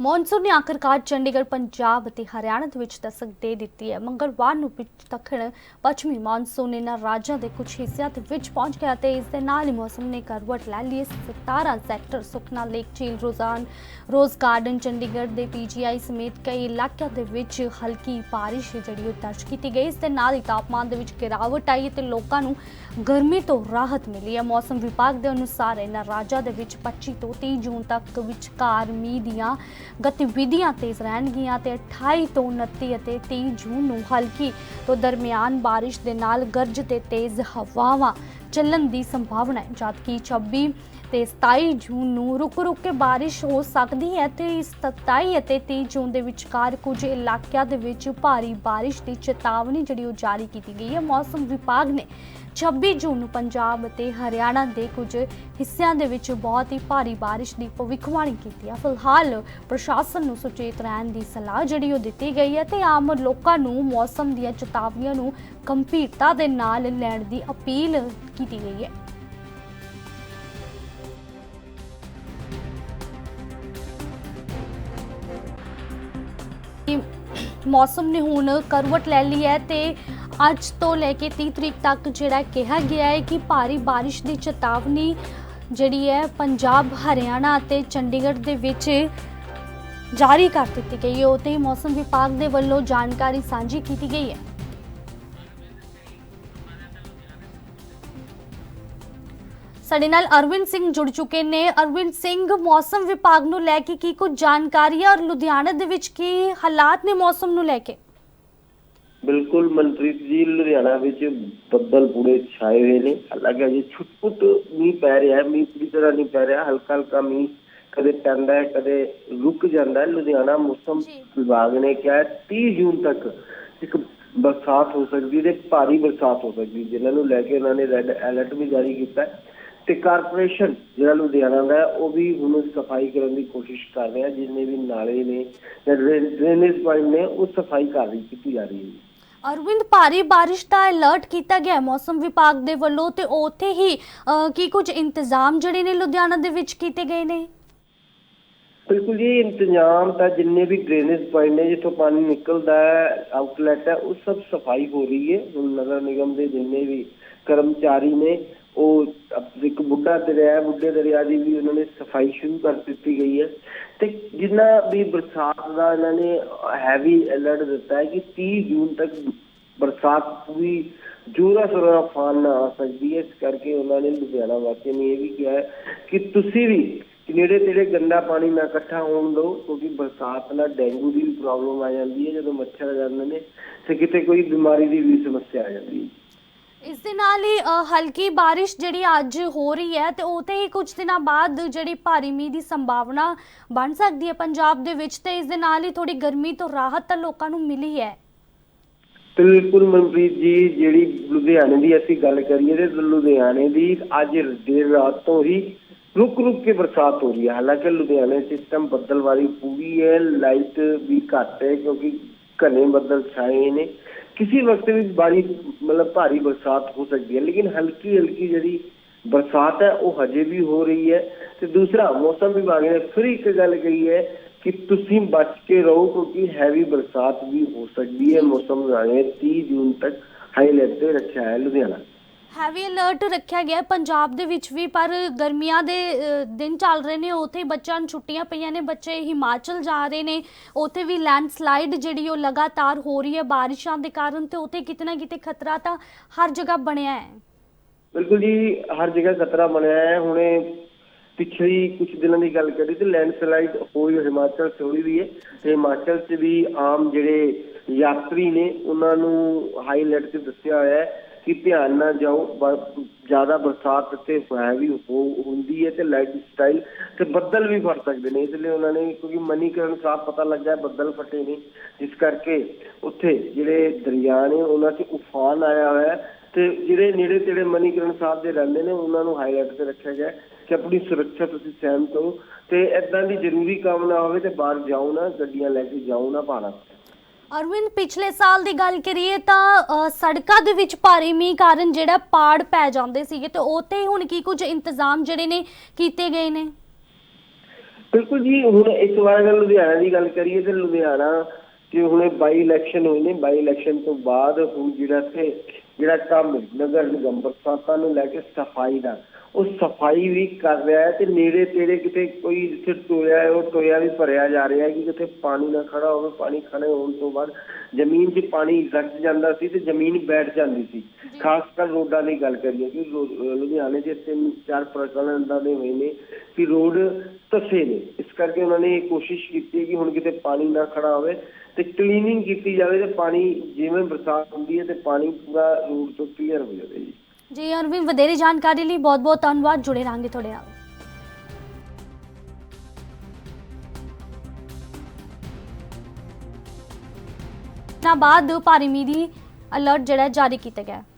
Monsoon ਨੇ ਆਖਰਕਾਰ ਚੰਡੀਗੜ੍ਹ, ਪੰਜਾਬ ਅਤੇ ਹਰਿਆਣਾ ਦੇ ਵਿੱਚ ਦਸਤਕ ਦੇ ਦਿੱਤੀ ਹੈ। ਮੰਗਲਵਾਰ ਨੂੰ ਵਿੱਚ ਦੱਖਣ, ਪੱਛਮੀ ਮੌਨਸੂਨ ਇਹਨਾਂ ਰਾਜਾਂ ਦੇ ਕੁਝ ਹਿੱਸਿਆਂ ਦੇ ਵਿੱਚ ਪਹੁੰਚ ਗਿਆ ਤੇ ਇਸ ਦੇ ਨਾਲ ਹੀ ਮੌਸਮ ਨੇ ਕਰਵਟ ਲੈ ਲਈ। 17 ਸੈਕਟਰ, ਸੁਖਨਾ ਲੇਕ, ਝੀਲ, ਰੋਜ਼ਾਨ, ਰੋਜ਼ ਗਾਰਡਨ, ਚੰਡੀਗੜ੍ਹ ਦੇ ਪੀਜੀਆਈ ਸਮੇਤ ਕਈ ਇਲਾਕਿਆਂ ਦੇ ਵਿੱਚ ਹਲਕੀ ਬਾਰਿਸ਼ ਜਿਹੜੀ ਉਹ ਦਰਜ ਕੀਤੀ ਗਈ। ਇਸ ਦੇ ਨਾਲ ਹੀ ਤਾਪਮਾਨ ਦੇ ਵਿੱਚ ਗਿਰਾਵਟ ਆਈ ਤੇ ਲੋਕਾਂ ਨੂੰ ਗਰਮੀ ਤੋਂ ਰਾਹਤ ਮਿਲੀ ਹੈ। ਮੌਸਮ ਵਿਭਾਗ ਦੇ ਅਨੁਸਾਰ ਇਹਨਾਂ ਰਾਜਾਂ ਦੇ ਵਿੱਚ 25 ਤੋਂ 30 ਜੂਨ ਤੱਕ ਵਿਚਕਾਰ ਮੀਂਹ ਦੀਆਂ ਗਤੀਵਿਧੀਆਂ ਤੇਜ਼ ਰਹਿਣਗੀਆਂ ਤੇ 28 ਤੋਂ 29 ਅਤੇ 30 ਜੂਨ ਨੂੰ ਹਲਕੀ ਤੋਂ ਦਰਮਿਆਨ ਬਾਰਿਸ਼ ਦੇ ਨਾਲ ਗਰਜ ਤੇ ਤੇਜ਼ ਹਵਾਵਾਂ ਚੱਲਣ ਦੀ ਸੰਭਾਵਨਾ ਹੈ। ਜਦਕਿ 26 ਤੇ 27 ਜੂਨ ਨੂੰ ਰੁਕ-ਰੁਕ ਕੇ ਬਾਰਿਸ਼ ਹੋ ਸਕਦੀ ਹੈ ਤੇ ਇਸ 27 ਅਤੇ 30 ਜੂਨ ਦੇ ਵਿਚਕਾਰ ਕੁਝ ਇਲਾਕਿਆਂ ਦੇ ਵਿੱਚ ਭਾਰੀ ਬਾਰਿਸ਼ ਦੀ ਚੇਤਾਵਨੀ ਜਿਹੜੀ ਉਹ ਜਾਰੀ ਕੀਤੀ ਗਈ ਹੈ। ਮੌਸਮ ਵਿਭਾਗ ਨੇ 26 ਜੂਨ ਨੂੰ ਪੰਜਾਬ ਅਤੇ ਹਰਿਆਣਾ ਦੇ ਕੁਝ ਹਿੱਸਿਆਂ ਦੇ ਵਿੱਚ ਬਹੁਤ ਹੀ ਭਾਰੀ ਬਾਰਿਸ਼ ਦੀ ਭਵਿੱਖਬਾਣੀ ਕੀਤੀ ਹੈ। ਫਿਲਹਾਲ ਪ੍ਰਸ਼ਾਸਨ ਨੂੰ ਸੁਚੇਤ ਰਹਿਣ ਦੀ ਸਲਾਹ ਜਿਹੜੀ ਉਹ ਦਿੱਤੀ ਗਈ ਹੈ ਤੇ ਆਮ ਲੋਕਾਂ ਨੂੰ ਮੌਸਮ ਦੀਆਂ ਚੇਤਾਵਨੀਆਂ ਨੂੰ ਗੰਭੀਰਤਾ ਦੇ ਨਾਲ ਲੈਣ ਦੀ ਅਪੀਲ ਕੀਤੀ ਗਈ ਹੈ। ਮੌਸਮ ਨੇ ਹੁਣ ਕਰਵਟ ਲੈ ਲਈ ਹੈ ਤੇ ਅੱਜ ਤੋਂ ਲੈ ਕੇ 30 ਤਰੀਕ ਤੱਕ ਜਿਹੜਾ ਕਿਹਾ ਗਿਆ ਹੈ ਕਿ ਭਾਰੀ ਬਾਰਿਸ਼ ਦੀ ਚੇਤਾਵਨੀ ਜਿਹੜੀ ਹੈ ਪੰਜਾਬ, ਹਰਿਆਣਾ ਅਤੇ ਚੰਡੀਗੜ੍ਹ ਦੇ ਵਿੱਚ ਜਾਰੀ ਕਰ ਦਿੱਤੀ ਗਈ ਹੈ। ਉਤੇ ਮੌਸਮ ਵਿਭਾਗ ਦੇ ਵੱਲੋਂ ਜਾਣਕਾਰੀ ਸਾਂਝੀ ਕੀਤੀ ਗਈ ਹੈ। ਸਾਡੇ ਨਾਲ ਅਰਵਿੰਦ ਸਿੰਘ ਜੁੜ ਚੁੱਕੇ ਨੇ। ਅਰਵਿੰਦ ਸਿੰਘ ਮੌਸਮ ਵਿਭਾਗ ਨੂੰ ਲੈ ਕੇ ਕੀ ਕੁਝ ਜਾਣਕਾਰੀ ਹੈ ਔਰ ਲੁਧਿਆਣਾ ਦੇ ਵਿੱਚ ਕੀ ਹਾਲਾਤ ਨੇ ਮੌਸਮ ਨੂੰ ਲੈ ਕੇ? ਬਿਲਕੁਲ ਮਨਪ੍ਰੀਤ ਜੀ ਲੁਧਿਆਣਾ ਵਿੱਚ ਬੱਦਲ ਪੂਰੇ ਛਾਏ ਹੋਏ ਨੇ। ਹਾਲਾਂਕਿ ਅਜੇ ਛੁੱਟ-ਪੁੱਟ ਮੀਂਹ ਪੈ ਰਿਹਾ ਹੈ। ਮੀਂਹ ਪੂਰੀ ਤਰ੍ਹਾਂ ਨਹੀਂ ਪੈ ਰਿਹਾ। ਹਲਕਾ ਹਲਕਾ ਮੀਂਹ ਕਦੇ ਪੈਂਦਾ ਹੈ ਕਦੇ ਰੁਕ ਜਾਂਦਾ ਹੈ। ਲੁਧਿਆਣਾ ਮੌਸਮ। ਵਿਭਾਗ ਨੇ ਕਿਹਾ ਹੈ 30 ਜੂਨ ਤੱਕ ਇੱਕ ਬਰਸਾਤ ਹੋ ਸਕਦੀ ਹੈ ਤੇ ਭਾਰੀ ਬਰਸਾਤ ਹੋ ਸਕਦੀ ਹੈ। ਜਿਨ੍ਹਾਂ ਨੂੰ ਲੈ ਕੇ ਉਹਨਾਂ ਨੇ ਰੈੱਡ ਅਲਰਟ ਵੀ ਜਾਰੀ ਕੀਤਾ ਹੈ। ਤੇ ਕਾਰਪੋਰੇਸ਼ਨ ਜਿਹੜਾ ਲੁਧਿਆਣਾ ਦਾ ਉਹ ਵੀ ਹੁਣ ਸਫ਼ਾਈ ਕਰਨ ਦੀ ਕੋਸ਼ਿਸ਼ ਕਰ ਰਿਹਾ ਜਿੰਨੇ ਵੀ ਨਾਲੇ ਨੇ ਡਰੇਨੇਜ ਪੁਆਇੰਟ ਨੇ ਉਹ ਸਫ਼ਾਈ ਕਰ ਰਹੀ ਕੀਤੀ ਜਾ ਰਹੀ ਹੈ। ਅਰਵਿੰਦ ਭਾਰੀ ਬਾਰਿਸ਼ ਦਾ ਅਲਰਟ ਕੀਤਾ ਗਿਆ ਹੈ ਮੌਸਮ ਵਿਭਾਗ ਦੇ ਵੱਲੋਂ ਤੇ ਉੱਥੇ ਹੀ ਅ, ਕੀ ਕੁਝ ਇੰਤਜ਼ਾਮ ਜਿਹੜੇ ਨੇ ਲੁਧਿਆਣਾ ਦੇ ਵਿੱਚ ਕੀਤੇ ਗਏ ਨੇ? ਬਿਲਕੁਲ ਜੀ ਇੰਤਜ਼ਾਮ ਤਾਂ ਜਿੰਨੇ ਵੀ ਡਰੇਨੇਜ ਪੁਆਇੰਟ ਨੇ ਜਿੱਥੋਂ ਪਾਣੀ ਨਿਕਲਦਾ ਹੈ ਆਊਟਲੈਟ ਹੈ ਉਹ ਸਭ ਸਫ਼ਾਈ ਹੋ ਰਹੀ ਹੈ। ਹੁਣ ਨਗਰ ਨਿਗਮ ਦੇ ਜਿੰਨੇ ਵੀ ਕਰਮਚਾਰੀ ਨੇ ਉਹ ਇੱਕ ਬੁੱਢਾ ਦਰਿਆ ਬੁੱਢੇ ਦਰਿਆ ਦੀ ਵੀ ਉਹਨਾਂ ਨੇ ਸਫ਼ਾਈ ਸ਼ੁਰੂ ਕਰ ਦਿੱਤੀ ਗਈ ਹੈ। ਤੇ ਜਿੰਨਾ ਵੀ ਬਰਸਾਤ ਦਾ ਇਹਨਾਂ ਨੇ ਹੈਵੀ ਅਲਰਟ ਦਿੱਤਾ ਹੈ ਕਿ 30 ਜੂਨ ਤੱਕ ਬਰਸਾਤ ਪੂਰੀ ਜੋਰਾਂ ਸ਼ੋਰਾਂ ਫਾਨ ਨਾ ਆ ਸਕਦੀ ਹੈ। ਇਸ ਕਰਕੇ ਉਹਨਾਂ ਨੇ ਲੁਧਿਆਣਾ ਵਾਸੀਆਂ ਨੂੰ ਇਹ ਵੀ ਕਿਹਾ ਹੈ ਕਿ ਤੁਸੀਂ ਵੀ ਨੇੜੇ ਤੇੜੇ ਗੰਦਾ ਪਾਣੀ ਨਾ ਇਕੱਠਾ ਹੋਣ ਦਿਓ, ਕਿਉਂਕਿ ਬਰਸਾਤ ਨਾਲ ਡੇਂਗੂ ਦੀ ਵੀ ਪ੍ਰੋਬਲਮ ਆ ਜਾਂਦੀ ਹੈ। ਜਦੋਂ ਮੱਛਰ ਆ ਜਾਂਦੇ ਨੇ ਤੇ ਕਿਤੇ ਕੋਈ ਬਿਮਾਰੀ ਦੀ ਵੀ ਸਮੱਸਿਆ ਆ ਜਾਂਦੀ ਹੈ। ਇਸ ਦੇ ਨਾਲ ਹੀ ਅ, ਹਲਕੀ ਬਾਰਿਸ਼ ਜਿਹੜੀ ਅੱਜ ਹੋ ਰਹੀ ਹੈ ਤੇ ਉਤੇ ਹੀ ਕੁਝ ਦਿਨਾਂ ਬਾਅਦ ਜਿਹੜੀ ਭਾਰੀ ਮੀਂਹ ਦੀ ਸੰਭਾਵਨਾ ਬਣ ਸਕਦੀ ਹੈ ਪੰਜਾਬ ਦੇ ਵਿੱਚ ਤੇ ਇਸ ਦੇ ਨਾਲ ਹੀ ਥੋੜੀ ਗਰਮੀ ਤੋਂ ਰਾਹਤ ਤਾਂ ਲੋਕਾਂ ਨੂੰ ਮਿਲੀ ਹੈ। ਬਿਲਕੁਲ ਮਨਪ੍ਰੀਤ ਜੀ ਜਿਹੜੀ ਲੁਧਿਆਣੇ ਦੀ ਅਸੀਂ ਗੱਲ ਕਰੀਏ ਤੇ ਲੁਧਿਆਣੇ ਦੀ ਅੱਜ ਦੇਰ ਰਾਤ ਤੋਂ ਹੀ ਰੁਕ ਰੁਕ ਕੇ ਬਰਸਾਤ ਹੋ ਰਹੀ ਹੈ। ਹਾਲਾਂਕਿ ਲੁਧਿਆਣੇ ਸਿਸਟਮ ਬੱਦਲਵਾਰੀ ਪੂਰੀ ਹੈ ਲਾਈਟ ਵੀ ਘੱਟ ਹੈ ਕਿਉਂਕਿ ਘਨੇ ਬੱਦਲ ਛਾਏ ਨੇ। ਕਿਸੇ ਵਕਤ ਵੀ ਬਾਰੀ, ਮਤਲਬ ਭਾਰੀ ਬਰਸਾਤ ਹੋ ਸਕਦੀ ਹੈ, ਲੇਕਿਨ ਹਲਕੀ ਹਲਕੀ ਜਿਹੜੀ ਬਰਸਾਤ ਹੈ, ਉਹ ਹਜੇ ਵੀ ਹੋ ਰਹੀ ਹੈ। ਤੇ ਦੂਸਰਾ, ਮੌਸਮ ਵਿਭਾਗ ਨੇ ਫਿਰ ਇੱਕ ਗੱਲ ਕਹੀ ਹੈ ਕਿ ਤੁਸੀਂ ਬਚ ਕੇ ਰਹੋ, ਕਿਉਂਕਿ ਹੈਵੀ ਬਰਸਾਤ ਵੀ ਹੋ ਸਕਦੀ ਹੈ। ਮੌਸਮ ਵਿਭਾਗ ਨੇ 30 ਜੂਨ ਤੱਕ ਹਾਈ ਅਲਰਟ ਤੇ ਰੱਖਿਆ ਹੈ ਲੁਧਿਆਣਾ। ਹੈਵੀ ਅਲਰਟ ਰੱਖਿਆ ਗਿਆ ਹੈ ਪੰਜਾਬ ਦੇ ਵਿੱਚ ਵੀ ਪਰ ਗਰਮੀਆਂ ਦੇ ਅ, ਦਿਨ ਚੱਲ ਰਹੇ ਨੇ ਉੱਥੇ ਬੱਚਿਆਂ ਨੂੰ ਛੁੱਟੀਆਂ ਪਈਆਂ ਨੇ ਬੱਚੇ ਹਿਮਾਚਲ ਜਾ ਰਹੇ ਨੇ ਉੱਥੇ ਵੀ ਲੈਂਡਸਲਾਈਡ ਜਿਹੜੀ ਉਹ ਲਗਾਤਾਰ ਹੋ ਰਹੀ ਹੈ ਬਾਰਿਸ਼ਾਂ ਦੇ ਕਾਰਨ ਤੇ ਉੱਥੇ ਕਿਤੇ ਨਾ ਕਿਤੇ ਖਤਰਾ ਤਾਂ ਹਰ ਜਗ੍ਹਾ ਬਣਿਆ ਹੈ। ਬਿਲਕੁਲ ਜੀ ਹਰ ਜਗ੍ਹਾ ਖਤਰਾ ਬਣਿਆ ਹੈ। ਹੁਣੇ ਪਿਛਲੀ ਕੁਝ ਦਿਨਾਂ ਦੀ ਗੱਲ ਕਰੀ ਤੇ ਲੈਂਡਸਲਾਈਡ ਹੋਈ ਹਿਮਾਚਲ 'ਚ ਹੋਈ ਵੀ ਹੈ। ਤੇ ਹਿਮਾਚਲ 'ਚ ਵੀ ਆਮ ਜਿਹੜੇ ਯਾਤਰੀ ਨੇ ਉਹਨਾਂ ਨੂੰ ਹਾਈ ਅਲਰਟ ਤੇ ਦੱਸਿਆ ਹੋਇਆ ਹੈ। ਕਿ ਧਿਆਨ ਨਾਲ ਜਾਓ ਜ਼ਿਆਦਾ ਬਰਸਾਤ ਤੇ ਹੈ ਵੀ ਹੁੰਦੀ ਹੈ ਤੇ ਲਾਈਟ ਸਟਾਈਲ ਤੇ ਬੱਦਲ ਵੀ ਫਟ ਸਕਦੇ ਨੇ, ਇਸ ਲਈ ਉਹਨਾਂ ਨੇ ਕਿਉਂਕਿ ਮਨੀਕਰਨ ਸਾਫ਼ ਪਤਾ ਲੱਗਾ ਹੈ ਬੱਦਲ ਫਟੇ ਨੇ, ਜਿਸ ਕਰਕੇ ਉੱਥੇ ਜਿਹੜੇ ਦਰਿਆ ਨੇ, ਉਹਨਾਂ 'ਚ ਉਫਾਨ ਆਇਆ ਹੋਇਆ ਤੇ ਜਿਹੜੇ ਨੇੜੇ ਤੇੜੇ ਮਨੀਕਰਨ ਸਾਹਿਬ ਦੇ ਰਹਿੰਦੇ ਨੇ, ਉਹਨਾਂ ਨੂੰ ਹਾਈਲਾਈਟ ਤੇ ਰੱਖਿਆ ਗਿਆ ਕਿ ਆਪਣੀ ਸੁਰੱਖਿਆ ਤੁਸੀਂ ਸਹਿਮ ਕਰੋ ਤੇ ਇਦਾਂ ਦੀ ਜ਼ਰੂਰੀ ਕੰਮ ਨਾ ਹੋਵੇ ਤੇ ਬਾਹਰ ਜਾਓ ਨਾ, ਗੱਡੀਆਂ ਲੈ ਕੇ ਜਾਓ ਨਾ ਪਹਾੜਾਂ ਅਰਵਿੰਦ, ਪਿਛਲੇ ਸਾਲ ਦੀ ਗੱਲ ਕਰੀਏ ਤਾਂ ਸੜਕਾਂ ਦੇ ਵਿੱਚ ਭਾਰੀ ਮੀਂਹ ਕਾਰਨ ਜਿਹੜਾ ਪਾੜ ਪੈ ਜਾਂਦੇ ਸੀਗੇ ਤੇ ਉੱਥੇ ਹੁਣ ਕੀ ਕੁਝ ਇੰਤਜ਼ਾਮ ਜਿਹੜੇ ਨੇ ਕੀਤੇ ਗਏ ਨੇ? ਬਿਲਕੁਲ ਜੀ, ਹੁਣ ਇਸ ਵਾਰ ਅਗਰ ਲੁਧਿਆਣਾ ਦੀ ਗੱਲ ਕਰੀਏ ਤੇ ਲੁਧਿਆਣਾ ਕਿ ਹੁਣੇ ਬਾਈ ਇਲੈਕਸ਼ਨ ਹੋਏ ਨੇ। ਬਾਈ ਇਲੈਕਸ਼ਨ ਤੋਂ ਬਾਅਦ ਹੁਣ ਜਿਹੜਾ ਇੱਥੇ ਜਿਹੜਾ ਕੰਮ ਨਗਰ ਨਿਗਮ, ਬਰਸਾਤਾਂ ਨੂੰ ਲੈ ਕੇ ਸਫ਼ਾਈ ਦਾ। ਉਹ ਸਫ਼ਾਈ ਵੀ ਕਰ ਰਿਹਾ ਹੈ ਤੇ ਨੇੜੇ ਤੇੜੇ ਕਿਤੇ ਕੋਈ ਜਿੱਥੇ ਟੋਇਆ ਹੈ ਉਹ ਟੋਇਆ ਵੀ ਭਰਿਆ ਜਾ ਰਿਹਾ ਹੈ ਕਿ ਕਿਤੇ ਪਾਣੀ ਨਾ ਖੜਾ ਹੋਵੇ ਪਾਣੀ ਖੜੇ ਹੋਣ ਤੋਂ ਬਾਅਦ ਜ਼ਮੀਨ 'ਚ ਪਾਣੀ ਰੱਜ ਜਾਂਦਾ ਸੀ ਤੇ ਜ਼ਮੀਨ ਬੈਠ ਜਾਂਦੀ ਸੀ। ਖਾਸ ਕਰ ਰੋਡਾਂ ਦੀ ਗੱਲ ਕਰੀਏ ਕਿ ਲੁਧਿਆਣੇ 'ਚ ਤਿੰਨ ਚਾਰ ਪ੍ਰਕਰਨ ਏਦਾਂ ਦੇ ਹੋਏ ਨੇ ਕਿ ਰੋਡ ਤਸੇ ਨੇ। ਇਸ ਕਰਕੇ ਉਹਨਾਂ ਨੇ ਇਹ ਕੋਸ਼ਿਸ਼ ਕੀਤੀ ਕਿ ਹੁਣ ਕਿਤੇ ਪਾਣੀ ਨਾ ਖੜਾ ਹੋਵੇ ਤੇ ਕਲੀਨਿੰਗ ਕੀਤੀ ਜਾਵੇ ਤੇ ਪਾਣੀ ਜਿਵੇਂ ਬਰਸਾਤ ਹੁੰਦੀ ਹੈ ਤੇ ਪਾਣੀ ਪੂਰਾ ਰੋਡ ਤੋਂ ਕਲੀਅਰ ਹੋ ਜਾਵੇ ਜੀ। ਜੀ, ਅਰਵਿੰਦ, ਵਧੇਰੇ ਜਾਣਕਾਰੀ ਲਈ ਬਹੁਤ-ਬਹੁਤ ਧੰਨਵਾਦ। ਜੁੜੇ ਰਹਾਂਗੇ ਤੁਹਾਡੇ ਨਾਲ। ਨਾ ਬਾਅਦ ਭਾਰੀ ਮੀਂਹ ਦੀ ਅਲਰਟ ਜਿਹੜਾ ਜਾਰੀ ਕੀਤਾ ਗਿਆ।